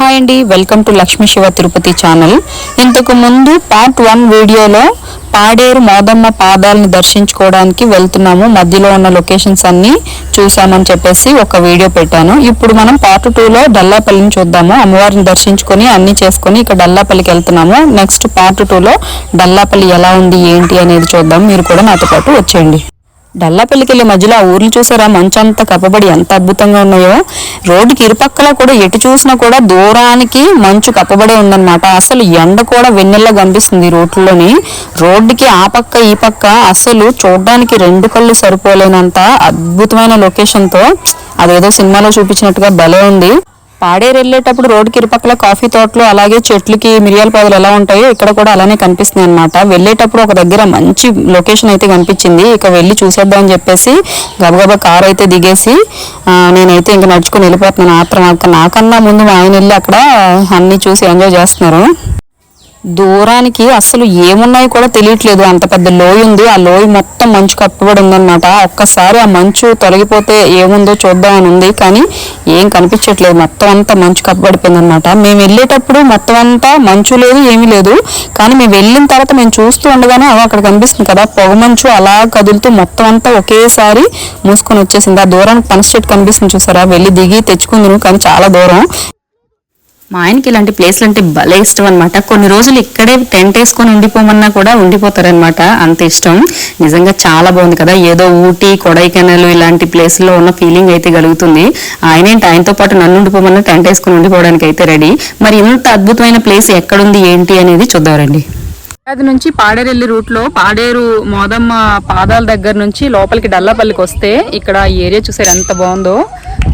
Hi అండి welcome to Lakshmi Shiva Tirupati channel. ఇంతకు ముందు పార్ట్ వన్ వీడియోలో పాడేరు మోదమ్మ పాదాలని దర్శించుకోవడానికి వెళ్తున్నాము. మధ్యలో ఉన్న లొకేషన్స్ అన్నీ చూసామని చెప్పేసి ఒక వీడియో పెట్టాను. ఇప్పుడు మనం పార్ట్ టూలో డల్లాపల్లిని చూద్దాము. అమ్మవారిని దర్శించుకొని అన్నీ చేసుకొని ఇక డల్లాపల్లికి వెళ్తున్నాము. నెక్స్ట్ పార్ట్ టూలో డల్లాపల్లి ఎలా ఉంది ఏంటి అనేది చూద్దాం. మీరు కూడా నాతో పాటు వచ్చేయండి. డల్లాపల్లికి మధ్యలో ఆ ఊర్లు చూసారా? మంచంతా కప్పబడి ఎంత అద్భుతంగా ఉన్నాయో. రోడ్డుకి ఇరుపక్కల కూడా ఎటు చూసినా కూడా దూరానికి మంచు కప్పబడే ఉందన్నమాట. అసలు ఎండ కూడా వెన్నెల్లా కనిపిస్తుంది రోడ్లోని రోడ్డుకి ఆ పక్క ఈ పక్క అసలు చూడడానికి రెండు కళ్ళు సరిపోలేనంత అద్భుతమైన లొకేషన్తో అదేదో సినిమాలో చూపించినట్టుగా భలే ఉంది. పాడేరు వెళ్ళేటప్పుడు రోడ్డుకి ఇరుపక్కల కాఫీ తోటలు అలాగే చెట్లకి మిరియాల పొదలు ఎలా ఉంటాయో ఇక్కడ కూడా అలానే కనిపిస్తున్నాయి అనమాట వెళ్ళేటప్పుడు ఒక దగ్గర మంచి లొకేషన్ అయితే కనిపించింది. ఇక వెళ్ళి చూసేద్దాం అని చెప్పేసి గబగబా కార్ అయితే దిగేసి నేనైతే ఇంక నడుచుకుని వెళ్ళిపోతున్నాను. ఆత్రం అక్క నాకన్నా ముందు మా ఆయన వెళ్ళి అక్కడ అన్ని చూసి ఎంజాయ్ చేస్తున్నారు. దూరానికి అసలు ఏమున్నాయో కూడా తెలియట్లేదు. అంత పెద్ద లోయ ఉంది. ఆ లోయ మొత్తం మంచు కప్పబడి ఉందన్నమాట. ఒక్కసారి ఆ మంచు తొలగిపోతే ఏముందో చూద్దామని ఉంది. కానీ ఏం కనిపించట్లేదు. మొత్తం అంతా మంచు కప్పబడిపోయిందనమాట మేము వెళ్ళేటప్పుడు మొత్తం అంతా మంచు లేదు ఏమీ లేదు. కానీ మేము వెళ్ళిన తర్వాత మేము చూస్తూ ఉండగానే అవి అక్కడ కనిపిస్తుంది కదా పొగ మంచు అలా కదులుతూ మొత్తం అంతా ఒకేసారి మూసుకొని వచ్చేసింది. ఆ దూరానికి పని చెట్టు కనిపిస్తుంది చూసారా? వెళ్ళి దిగి తెచ్చుకుందును కానీ చాలా దూరం. మా ఆయనకి ఇలాంటి ప్లేస్లు అంటే భలే ఇష్టం అనమాట కొన్ని రోజులు ఇక్కడే టెంట్ వేసుకొని ఉండిపోమన్నా కూడా ఉండిపోతారనమాట అంత ఇష్టం. నిజంగా చాలా బాగుంది కదా. ఏదో ఊటీ కొడైకెనాల్ ఇలాంటి ప్లేస్లో ఉన్న ఫీలింగ్ అయితే కలుగుతుంది. ఆయన ఏంటి ఆయనతో పాటు నన్ను ఉండిపోమన్నా టెంట్ వేసుకొని ఉండిపోవడానికి అయితే రెడీ. మరి ఇంత అద్భుతమైన ప్లేస్ ఎక్కడుంది ఏంటి అనేది చూద్దామండి అది నుంచి పాడేరు రూట్లో పాడేరు మోదమ్మ పాదాల దగ్గర నుంచి లోపలికి డల్లాపల్లికి వస్తే ఇక్కడ ఈ ఏరియా చూసారు ఎంత బాగుందో?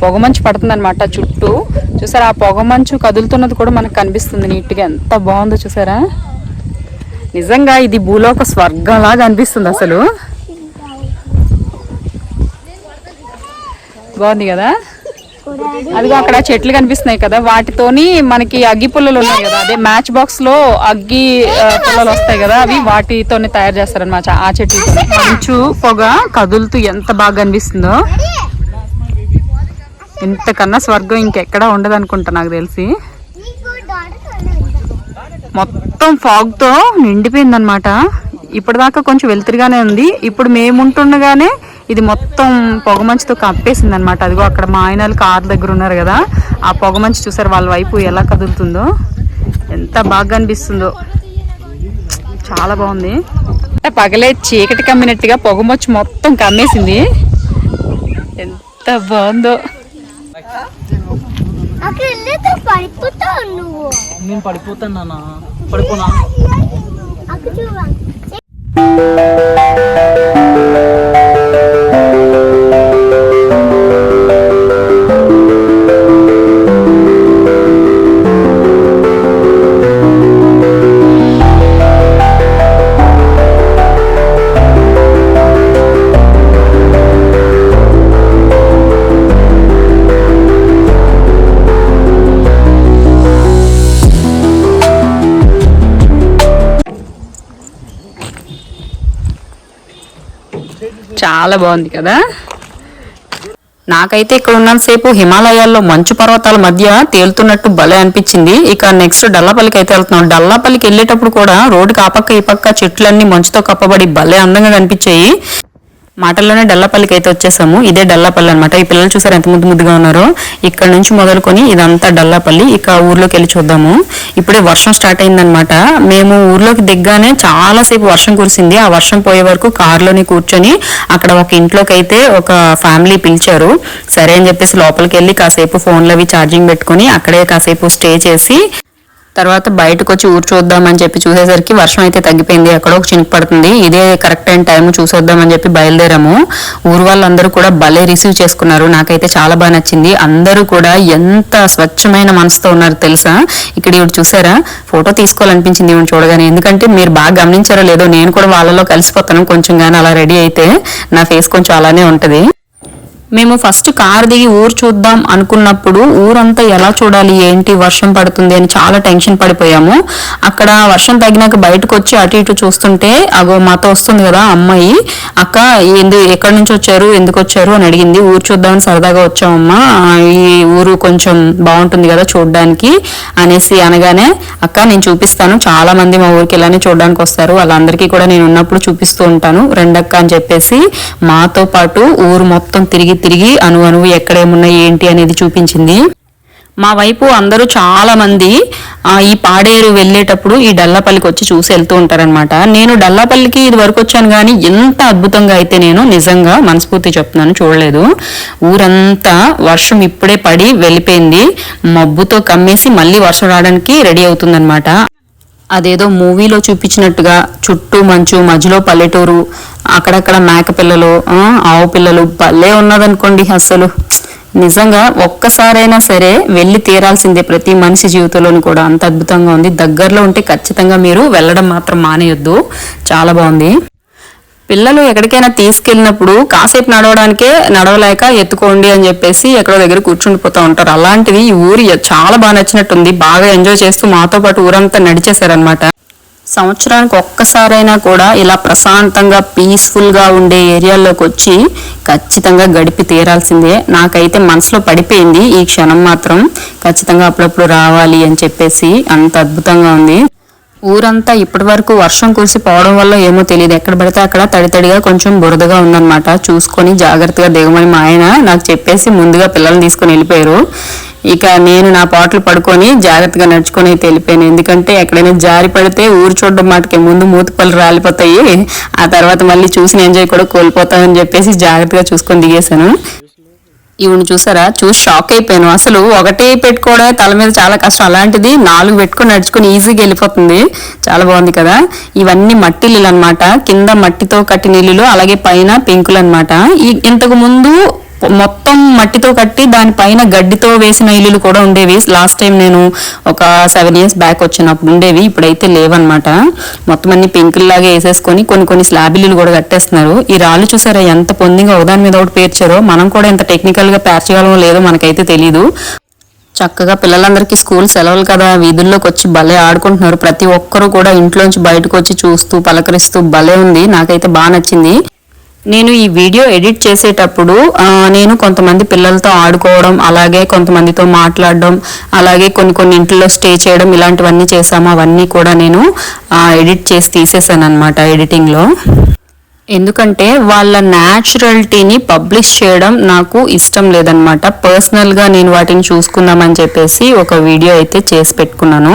పొగమంచు పడుతుంది అనమాట చుట్టూ. చూసారా ఆ పొగమంచు కదులుతున్నది కూడా మనకు కనిపిస్తుంది నీట్గా. ఎంత బాగుందో చూసారా? నిజంగా ఇది భూలోక స్వర్గంలాగా అనిపిస్తుంది అసలు. బాగుంది కదా? అదిగో అక్కడ చెట్లు కనిపిస్తున్నాయి కదా వాటితోని మనకి అగ్గి పుల్లలు ఉన్నాయి కదా అదే మ్యాచ్ బాక్స్లో అగ్గి పుల్లలు వస్తాయి కదా అవి వాటితోనే తయారు చేస్తారనమాట ఆ చెట్టు మంచు పొగ కదులుతూ ఎంత బాగా అనిపిస్తుందో ఇంతకన్నా స్వర్గం ఇంకెక్కడా ఉండదు అనుకుంటా నాకు తెలిసి. మొత్తం ఫాగ్తో నిండిపోయింది అనమాట ఇప్పటిదాకా కొంచెం వెలుతురుగానే ఉంది. ఇప్పుడు మేము ఉంటుండగానే ఇది మొత్తం పొగమంచుతో కప్పేసింది అనమాట అదిగో అక్కడ మా ఆయన కార్ దగ్గర ఉన్నారు కదా. ఆ పొగమంచు చూసారు వాళ్ళ వైపు ఎలా కదులుతుందో? ఎంత బాగా అనిపిస్తుందో. చాలా బాగుంది. పగలే చీకటి కమ్మినట్టుగా పొగమొచ్చు మొత్తం కమ్మేసింది. ఎంత బాగుందో. పడిపోతాను నాన్న. పడిపోనా చాలా బాగుంది కదా? నాకైతే ఇక్కడ ఉన్నంతసేపు హిమాలయాల్లో మంచు పర్వతాల మధ్య తేలుతున్నట్టు భలే అనిపించింది. ఇక నెక్స్ట్ డల్లాపల్లికి అయితే వెళ్తున్నాం. డల్లాపల్లికి వెళ్ళేటప్పుడు కూడా రోడ్డుకి ఆ పక్క ఈ పక్క చెట్లన్నీ మంచుతో కప్పబడి భలే అందంగా కనిపించాయి. మాటల్లోనే డల్లాపల్లికి అయితే వచ్చేసాము. ఇదే డల్లాపల్లి అనమాట ఈ పిల్లలు చూసారు ఎంత ముద్దు ముద్దుగా ఉన్నారో? ఇక్కడ నుంచి మొదలుకొని ఇదంతా డల్లాపల్లి. ఇక ఊర్లోకి వెళ్ళి చూద్దాము. ఇప్పుడే వర్షం స్టార్ట్ అయిందనమాట మేము ఊర్లోకి దిగ్గానే చాలాసేపు వర్షం కురిసింది. ఆ వర్షం పోయే వరకు కారులోనే కూర్చొని అక్కడ ఒక ఇంట్లోకి అయితే ఒక ఫ్యామిలీ పిలిచారు. సరే అని చెప్పేసి లోపలికి వెళ్ళి కాసేపు ఫోన్లు అవి ఛార్జింగ్ పెట్టుకొని అక్కడే కాసేపు స్టే చేసి తర్వాత బయటకు వచ్చి ఊరు చూద్దామని చెప్పి చూసేసరికి వర్షం అయితే తగ్గిపోయింది. అక్కడ ఒక చినుకు పడుతుంది. ఇదే కరెక్ట్ అయిన టైం చూసేద్దామని చెప్పి బయలుదేరాము. ఊరు వాళ్ళందరూ కూడా భలే రిసీవ్ చేసుకున్నారు. నాకైతే చాలా బాగా నచ్చింది. అందరూ కూడా ఎంత స్వచ్ఛమైన మనసుతో ఉన్నారు తెలుసా? ఇక్కడ ఇవి చూసారా? ఫోటో తీసుకోవాలనిపించింది ఇవి చూడగానే. ఎందుకంటే మీరు బాగా గమనించారో లేదో నేను కూడా వాళ్ళలో కలిసిపోతాను. కొంచెం కానీ అలా రెడీ అయితే నా ఫేస్ కొంచెం అలానే ఉంటది. మేము ఫస్ట్ కార్ దిగి ఊరు చూద్దాం అనుకున్నప్పుడు ఊరంతా ఎలా చూడాలి ఏంటి వర్షం పడుతుంది అని చాలా టెన్షన్ పడిపోయాము. అక్కడ వర్షం తగ్గినాక బయటకు వచ్చి అటు ఇటు చూస్తుంటే అగో మాతో వస్తుంది కదా అమ్మాయి అక్క ఎందు ఎక్కడి నుంచి వచ్చారు ఎందుకు వచ్చారు అని అడిగింది. ఊరు చూద్దామని సరదాగా వచ్చామమ్మా ఈ ఊరు కొంచెం బాగుంటుంది కదా చూడడానికి అనేసి అనగానే అక్క నేను చూపిస్తాను చాలా మంది మా ఊరికి ఇలానే చూడడానికి వస్తారు వాళ్ళందరికీ కూడా నేను ఉన్నప్పుడు చూపిస్తూ ఉంటాను రెండక్క అని చెప్పేసి మాతో పాటు ఊరు మొత్తం తిరిగి తిరిగి అను అణువు ఎక్కడేమున్నాయి ఏంటి అనేది చూపించింది. మా వైపు అందరూ చాలా మంది ఈ పాడేరు వెళ్ళేటప్పుడు ఈ డల్లాపల్లికి వచ్చి చూసి వెళ్తూ ఉంటారనమాట నేను డల్లాపల్లికి ఇది వరకు వచ్చాను కానీ ఎంత అద్భుతంగా అయితే నేను నిజంగా మనస్ఫూర్తి చెప్తున్నాను చూడలేదు. ఊరంతా వర్షం ఇప్పుడే పడి వెళ్ళిపోయింది. మబ్బుతో కమ్మేసి మళ్ళీ వర్షం రావడానికి రెడీ అవుతుందన్నమాట. అదేదో మూవీలో చూపించినట్టుగా చుట్టూ మంచు మధ్యలో పల్లెటూరు అక్కడక్కడ మేక పిల్లలు ఆవు పిల్లలు భలే ఉన్నదనుకోండి అసలు నిజంగా ఒక్కసారైనా సరే వెళ్ళి తీరాల్సిందే ప్రతి మనిషి జీవితంలోని కూడా. అంత అద్భుతంగా ఉంది. దగ్గరలో ఉంటే ఖచ్చితంగా మీరు వెళ్ళడం మాత్రం మానేయొద్దు. చాలా బాగుంది. పిల్లలు ఎక్కడికైనా తీసుకెళ్ళినప్పుడు కాసేపు నడవడానికే నడవలేక ఎత్తుకోండి అని చెప్పేసి ఎక్కడో దగ్గర కూర్చుండిపోతూ ఉంటారు. అలాంటివి ఈ ఊరు చాలా బాగా నచ్చినట్టుంది. బాగా ఎంజాయ్ చేస్తూ మాతో పాటు ఊరంతా నడిచేశారనమాట సంవత్సరానికి ఒక్కసారైనా కూడా ఇలా ప్రశాంతంగా పీస్ఫుల్గా ఉండే ఏరియాల్లోకి వచ్చి ఖచ్చితంగా గడిపి తీరాల్సిందే. నాకైతే మనసులో పడిపోయింది ఈ క్షణం మాత్రం. ఖచ్చితంగా అప్పుడప్పుడు రావాలి అని చెప్పేసి అంత అద్భుతంగా ఉంది. ఊరంతా ఇప్పటి వరకు వర్షం కురిసిపోవడం వల్ల ఏమో తెలియదు ఎక్కడ పడితే అక్కడ తడి తడిగా కొంచెం బురదగా ఉందన్నమాట. చూసుకొని జాగ్రత్తగా దిగమని మా ఆయన నాకు చెప్పేసి ముందుగా పిల్లల్ని తీసుకొని వెళ్ళిపోయారు. ఇక నేను నా పాటలు పడుకొని జాగ్రత్తగా నడుచుకొని అయితే వెళ్ళిపోయాను. ఎందుకంటే ఎక్కడైనా జారి పడితే ఊరు చూడడం మాటకి ముందు మూతపళ్ళు రాలిపోతాయి. ఆ తర్వాత మళ్ళీ చూసిన ఎంజాయ్ కూడా కోల్పోతామని చెప్పేసి జాగ్రత్తగా చూసుకొని దిగేశాను. ఈవిని చూసారా? చూసి షాక్ అయిపోయాను. అసలు ఒకటే పెట్టుకోవడమే తల మీద చాలా కష్టం. అలాంటిది నాలుగు పెట్టుకొని నడుచుకొని ఈజీగా వెళ్ళిపోతుంది. చాలా బాగుంది కదా? ఇవన్నీ మట్టి నీళ్ళు అనమాట కింద మట్టితో కట్టిన ఇల్లులు అలాగే పైన పెంకులు అనమాట ఇంతకు ముందు మొత్తం మట్టితో కట్టి దానిపైన గడ్డితో వేసిన ఇల్లులు కూడా ఉండేవి. లాస్ట్ టైం నేను ఒక సెవెన్ ఇయర్స్ బ్యాక్ వచ్చినప్పుడు ఉండేవి. ఇప్పుడైతే లేవన్నమాట. మొత్తం అన్ని పెంకుల్లాగా వేసేసుకొని కొన్ని కొన్ని స్లాబ్ ఇల్లులు కూడా కట్టేస్తున్నారు. ఈ రాళ్ళు చూసారా ఎంత పొందిగా ఒకదాని మీద ఒకటి పేర్చారో? మనం కూడా ఎంత టెక్నికల్గా పేర్చగలమో లేదో మనకైతే తెలియదు చక్కగా పిల్లలందరికీ స్కూల్ సెలవులు కదా. వీధుల్లోకి వచ్చి భలే ఆడుకుంటున్నారు. ప్రతి ఒక్కరూ కూడా ఇంట్లోంచి బయటకు వచ్చి చూస్తూ పలకరిస్తూ భలే ఉంది. నాకైతే బాగా నచ్చింది. నేను ఈ వీడియో ఎడిట్ చేసేటప్పుడు నేను కొంతమంది పిల్లలతో ఆడుకోవడం అలాగే కొంతమందితో మాట్లాడడం అలాగే కొన్ని కొన్ని ఇంట్లో స్టే చేయడం ఇలాంటివన్నీ చేసాము అవన్నీ కూడా నేను ఎడిట్ చేసి తీసేసాను అనమాట ఎడిటింగ్లో. ఎందుకంటే వాళ్ళ న్యాచురల్టీని పబ్లిష్ చేయడం నాకు ఇష్టం లేదనమాట పర్సనల్గా నేను వాటిని చూసుకుందామని చెప్పేసి ఒక వీడియో అయితే చేసి పెట్టుకున్నాను.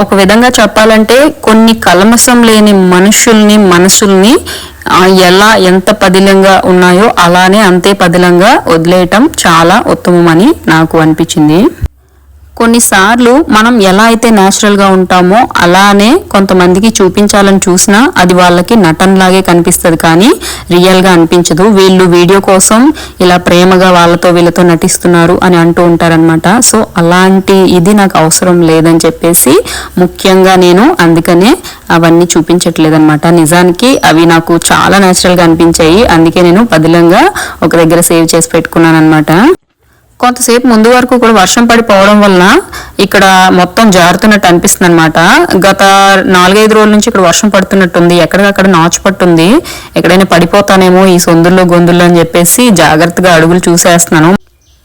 ఒక విధంగా చెప్పాలంటే కొన్ని కలమసం లేని మనుషుల్ని మనసుల్ని ఎలా ఎంత పదిలంగా ఉన్నాయో అలానే అంతే పదిలంగా వదిలేయటం చాలా ఉత్తమమని నాకు అనిపించింది. కొన్నిసార్లు మనం ఎలా అయితే న్యాచురల్గా ఉంటామో అలానే కొంతమందికి చూపించాలని చూసినా అది వాళ్ళకి నటనలాగే కనిపిస్తుంది కానీ రియల్గా అనిపించదు. వీళ్ళు వీడియో కోసం ఇలా ప్రేమగా వాళ్ళతో వీళ్ళతో నటిస్తున్నారు అని అంటూ ఉంటారనమాట సో అలాంటి ఇది నాకు అవసరం లేదని చెప్పేసి ముఖ్యంగా నేను అందుకనే అవన్నీ చూపించట్లేదన్నమాట. నిజానికి అవి నాకు చాలా న్యాచురల్గా అనిపించాయి. అందుకే నేను పదిలంగా ఒక దగ్గర సేవ్ చేసి పెట్టుకున్నాను అనమాట కొంతసేపు ముందు వరకు కూడా వర్షం పడిపోవడం వలన ఇక్కడ మొత్తం జారుతున్నట్టు అనిపిస్తుంది అనమాట గత నాలుగైదు రోజుల నుంచి ఇక్కడ వర్షం పడుతున్నట్టుంది. ఎక్కడికక్కడ నాచు పట్టుంది. ఎక్కడైనా పడిపోతానేమో ఈ సొందుల్లో గొంతుల్లో అని చెప్పేసి జాగ్రత్తగా అడుగులు చూసేస్తున్నాను.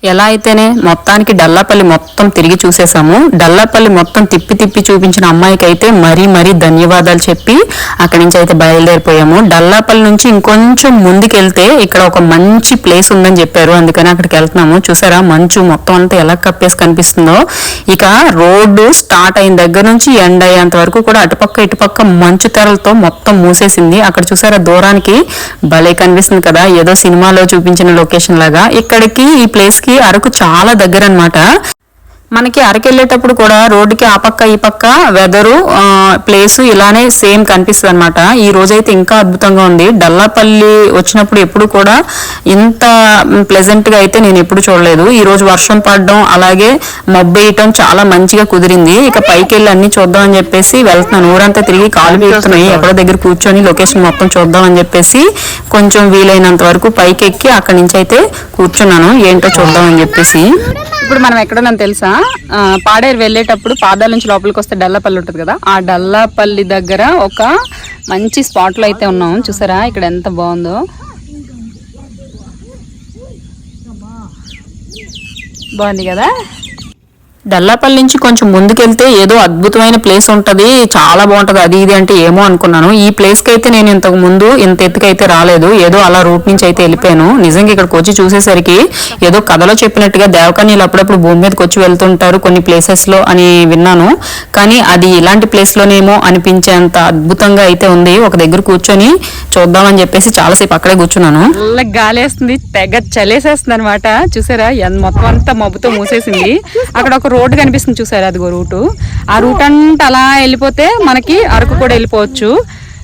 ఎలా అయితేనే మొత్తానికి డల్లాపల్లి మొత్తం తిరిగి చూసేసాము. డల్లాపల్లి మొత్తం తిప్పి తిప్పి చూపించిన అమ్మాయికి అయితే మరీ మరీ ధన్యవాదాలు చెప్పి అక్కడి నుంచి అయితే బయలుదేరిపోయాము. డల్లాపల్లి నుంచి ఇంకొంచెం ముందుకెళ్తే ఇక్కడ ఒక మంచి ప్లేస్ ఉందని చెప్పారు. అందుకని అక్కడికి వెళ్తున్నాము. చూసారా మంచు మొత్తం అంతా ఎలా కప్పేసి కనిపిస్తుందో. ఇక రోడ్డు స్టార్ట్ అయిన దగ్గర నుంచి ఎండ్ అయ్యేంత వరకు కూడా అటుపక్క ఇటుపక్క మంచు తెరలతో మొత్తం మూసేసింది. అక్కడ చూసారా దూరానికి భలే కనిపిస్తుంది కదా. ఏదో సినిమాలో చూపించిన లొకేషన్ లాగా. ఇక్కడికి ఈ ప్లేస్కి అరకు చాలా దగ్గర అన్నమాట మనకి అరకెళ్ళేటప్పుడు కూడా రోడ్డుకి ఆ పక్క ఈ పక్క వెదరు ప్లేస్ ఇలానే సేమ్ కనిపిస్తుంది అనమాట ఈ రోజైతే ఇంకా అద్భుతంగా ఉంది. డల్లాపల్లి వచ్చినప్పుడు ఎప్పుడు కూడా ఇంత ప్లెజెంట్గా అయితే నేను ఎప్పుడు చూడలేదు. ఈ రోజు వర్షం పడడం అలాగే మబ్బేయటం చాలా మంచిగా కుదిరింది. ఇక పైకి వెళ్ళి అన్ని చూద్దాం అని చెప్పేసి వెళ్తున్నాను. ఊరంతా తిరిగి కాలు వీడుతున్నాయి ఎక్కడో దగ్గర కూర్చొని లొకేషన్ మొత్తం చూద్దాం అని చెప్పేసి కొంచెం వీలైనంత వరకు పైకి ఎక్కి అక్కడి నుంచి అయితే కూర్చున్నాను. ఏంటో చూద్దాం అని చెప్పేసి. ఇప్పుడు మనం ఎక్కడున్నాం తెలుసా? పాడేరు వెళ్ళేటప్పుడు పాదాల నుంచి లోపలికి వస్తే డల్లపల్లి ఉంటుంది కదా ఆ డల్లాపల్లి దగ్గర ఒక మంచి స్పాట్లో అయితే ఉన్నాం. చూసారా? ఇక్కడ ఎంత బాగుందో. బాగుంది కదా? డల్లాపల్లి నుంచి కొంచెం ముందుకెళ్తే ఏదో అద్భుతమైన ప్లేస్ ఉంటుంది చాలా బాగుంటది. అది ఇది అంటే ఏమో అనుకున్నాను. ఈ ప్లేస్కి అయితే నేను ఇంతకు ముందు ఇంత ఎత్తుకైతే రాలేదు. ఏదో అలా రూట్ నుంచి అయితే వెళ్ళిపోయాను. నిజంగా ఇక్కడికి వచ్చి చూసేసరికి ఏదో కథలో చెప్పినట్టుగా దేవకన్యలు అప్పుడప్పుడు భూమి మీదకి వచ్చి వెళ్తుంటారు కొన్ని ప్లేసెస్లో అని విన్నాను. కానీ అది ఇలాంటి ప్లేస్ లోనేమో అనిపించేంత అద్భుతంగా అయితే ఉంది. ఒక దగ్గర కూర్చొని చూద్దామని చెప్పేసి చాలాసేపు అక్కడే కూర్చున్నాను. గాలి వేస్తుంది తెగ చలేసేస్తుంది అనమాట చూసారా మొత్తం అంతా మబ్బుతో మూసేసింది. అక్కడ ఒక రోడ్డు కనిపిస్తుంది చూసారా? అదిగో రూటు. ఆ రూట్ అంతా అలా వెళ్ళిపోతే మనకి అరకు కూడా వెళ్ళిపోవచ్చు.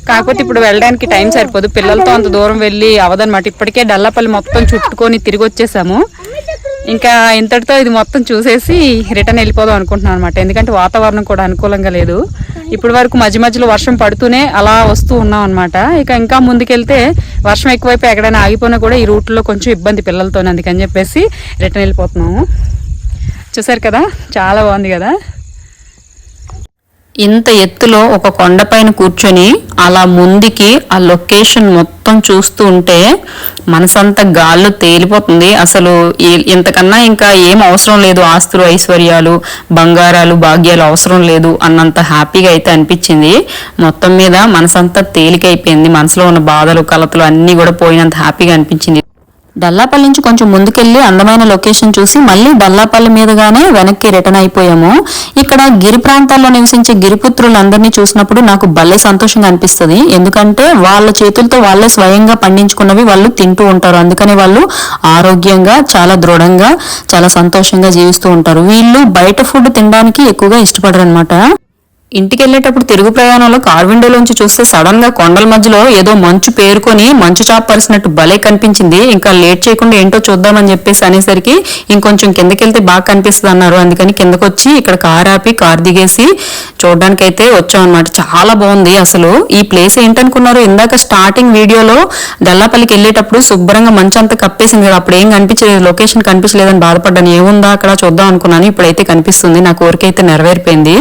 కాకపోతే ఇప్పుడు వెళ్ళడానికి టైం సరిపోదు. పిల్లలతో అంత దూరం వెళ్ళి అవదనమాట ఇప్పటికే డల్లపల్లి మొత్తం చుట్టుకొని తిరిగి వచ్చేసాము. ఇంకా ఇంతటితో ఇది మొత్తం చూసేసి రిటర్న్ వెళ్ళిపోదాం అనుకుంటున్నాను అనమాట ఎందుకంటే వాతావరణం కూడా అనుకూలంగా లేదు. ఇప్పటి వరకు మధ్య మధ్యలో వర్షం పడుతూనే అలా వస్తూ ఉన్నాం అనమాట ఇక ఇంకా ముందుకెళ్తే వర్షం ఎక్కువైపోయి ఎక్కడైనా ఆగిపోయినా కూడా ఈ రూట్లో కొంచెం ఇబ్బంది పిల్లలతో అందుకని చెప్పేసి రిటర్న్ వెళ్ళిపోతున్నాము. చూసారు కదా? చాలా బాగుంది కదా? ఇంత ఎత్తులో ఒక కొండపైన కూర్చొని అలా ముందుకి ఆ లొకేషన్ మొత్తం చూస్తూ ఉంటే మనసంతా గాల్లో తేలిపోతుంది. అసలు ఇంతకన్నా ఇంకా ఏం అవసరం లేదు ఆస్తులు ఐశ్వర్యాలు బంగారాలు భాగ్యాలు అవసరం లేదు అన్నంత హ్యాపీగా అయితే అనిపించింది. మొత్తం మీద మనసంతా తేలికైపోయింది. మనసులో ఉన్న బాధలు కలతలు అన్నీ కూడా పోయినంత హ్యాపీగా అనిపించింది. డల్లాపల్లి నుంచి కొంచెం ముందుకెళ్ళి అందమైన లొకేషన్ చూసి మళ్ళీ డల్లాపల్లి మీదుగానే వెనక్కి రిటర్న్ అయిపోయాము. ఇక్కడ గిరి ప్రాంతాల్లో నివసించే గిరిపుత్రులందరినీ చూసినప్పుడు నాకు భలే సంతోషంగా అనిపిస్తుంది. ఎందుకంటే వాళ్ళ చేతులతో వాళ్ళే స్వయంగా పండించుకున్నవి వాళ్ళు తింటూ ఉంటారు. అందుకని వాళ్ళు ఆరోగ్యంగా చాలా దృఢంగా చాలా సంతోషంగా జీవిస్తూ ఉంటారు. వీళ్ళు బయట ఫుడ్ తినడానికి ఎక్కువగా ఇష్టపడరు అనమాట ఇంటికి వెళ్ళేటప్పుడు తిరుగు ప్రయాణంలో కార్ విండోలోంచి చూస్తే సడన్గా కొండల మధ్యలో ఏదో మంచు పేరుకొని మంచు చాపరిసినట్టు భలే కనిపించింది. ఇంకా లేట్ చేయకుండా ఏంటో చూద్దామని చెప్పేసి అనేసరికి ఇంకొంచెం కిందకెళ్తే బాగా కనిపిస్తుంది అన్నారు అందుకని కిందకొచ్చి ఇక్కడ కార్ ఆపి కార్ దిగేసి చూడడానికి అయితే వచ్చాం చాలా బాగుంది అసలు. ఈ ప్లేస్ ఏంటనుకున్నారు? ఇందాక స్టార్టింగ్ వీడియోలో డల్లాపల్లికి వెళ్ళేటప్పుడు శుభ్రంగా మంచు అంతా కప్పేసింది కదా. అప్పుడు ఏం కనిపించలేదు. లొకేషన్ కనిపించలేదని బాధపడ్డాను. ఏముందా అక్కడ? చూద్దాం అనుకున్నాను. ఇప్పుడైతే కనిపిస్తుంది. నా కోరిక అయితే నెరవేరిపోయింది.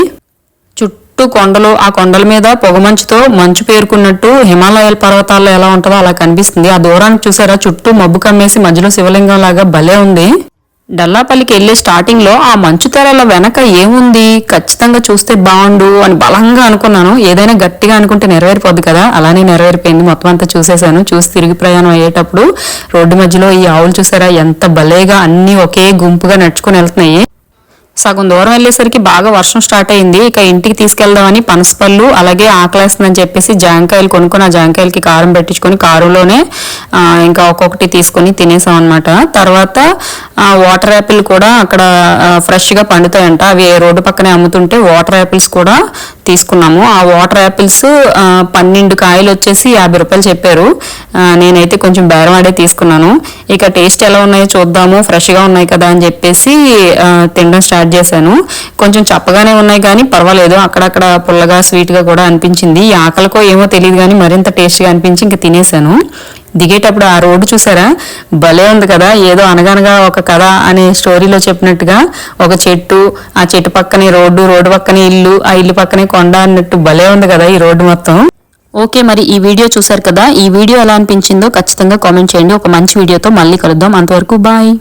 చుట్టూ కొండలు ఆ కొండల మీద పొగమంచుతో మంచు పేరుకున్నట్టు హిమాలయాల పర్వతాల్లో ఎలా ఉంటుందో అలా కనిపిస్తుంది. ఆ దూరానికి చూసారా? చుట్టూ మబ్బు కమ్మేసి మధ్యలో శివలింగం లాగా భలే ఉంది. డల్లాపల్లికి వెళ్ళే స్టార్టింగ్లో ఆ మంచు తెరల వెనక ఏముంది? ఖచ్చితంగా చూస్తే బాగుండు అని బలంగా అనుకున్నాను. ఏదైనా గట్టిగా అనుకుంటే నెరవేరిపోద్ది కదా. అలానే నెరవేరిపోయింది. మొత్తం అంతా చూసేశాను. చూసి తిరిగి ప్రయాణం అయ్యేటప్పుడు రోడ్డు మధ్యలో ఈ ఆవులు చూసారా? ఎంత భలేగా అన్ని ఒకే గుంపుగా నడుచుకుని వెళ్తున్నాయి. సగం దూరం వెళ్ళేసరికి బాగా వర్షం స్టార్ట్ అయింది. ఇక ఇంటికి తీసుకెళ్దామని పనసపళ్ళు అలాగే ఆకలేస్తుందని చెప్పేసి జాంకాయలు కొనుక్కొని ఆ జాంకాయలకి కారం పెట్టించుకొని కారులోనే ఇంకా ఒక్కొక్కటి తీసుకొని తినేసాం అనమాట తర్వాత వాటర్ యాపిల్ కూడా అక్కడ ఫ్రెష్గా పండుతాయంట. అవి రోడ్డు పక్కనే అమ్ముతుంటే వాటర్ యాపిల్స్ కూడా తీసుకున్నాము. ఆ వాటర్ యాపిల్స్ పన్నెండు కాయలు వచ్చేసి యాభై రూపాయలు చెప్పారు. నేనైతే కొంచెం బేరవాడే తీసుకున్నాను. ఇక టేస్ట్ ఎలా ఉన్నాయో చూద్దాము. ఫ్రెష్గా ఉన్నాయి కదా అని చెప్పేసి తినడం స్టార్ట్ చేశాను. కొంచెం చప్పగానే ఉన్నాయి కానీ పర్వాలేదు. అక్కడక్కడ పుల్లగా స్వీట్గా కూడా అనిపించింది. ఈ ఆకలికో ఏమో తెలియదు కానీ మరింత టేస్ట్గా అనిపించి ఇంక తినేశాను. దిగేటప్పుడు ఆ రోడ్డు చూసారా? భలే ఉంది కదా ఏదో అనగనగా ఒక కథ అనే స్టోరీలో చెప్పినట్టుగా ఒక చెట్టు ఆ చెట్టు పక్కనే రోడ్డు రోడ్డు పక్కనే ఇల్లు ఆ ఇల్లు పక్కనే కొండ అన్నట్టు భలే ఉంది కదా ఈ రోడ్డు మొత్తం. ఓకే మరి ఈ వీడియో చూసారు కదా ఈ వీడియో ఎలా అనిపించిందో ఖచ్చితంగా కామెంట్ చేయండి. ఒక మంచి వీడియోతో మళ్ళీ కలుద్దాం. అంతవరకు బాయ్.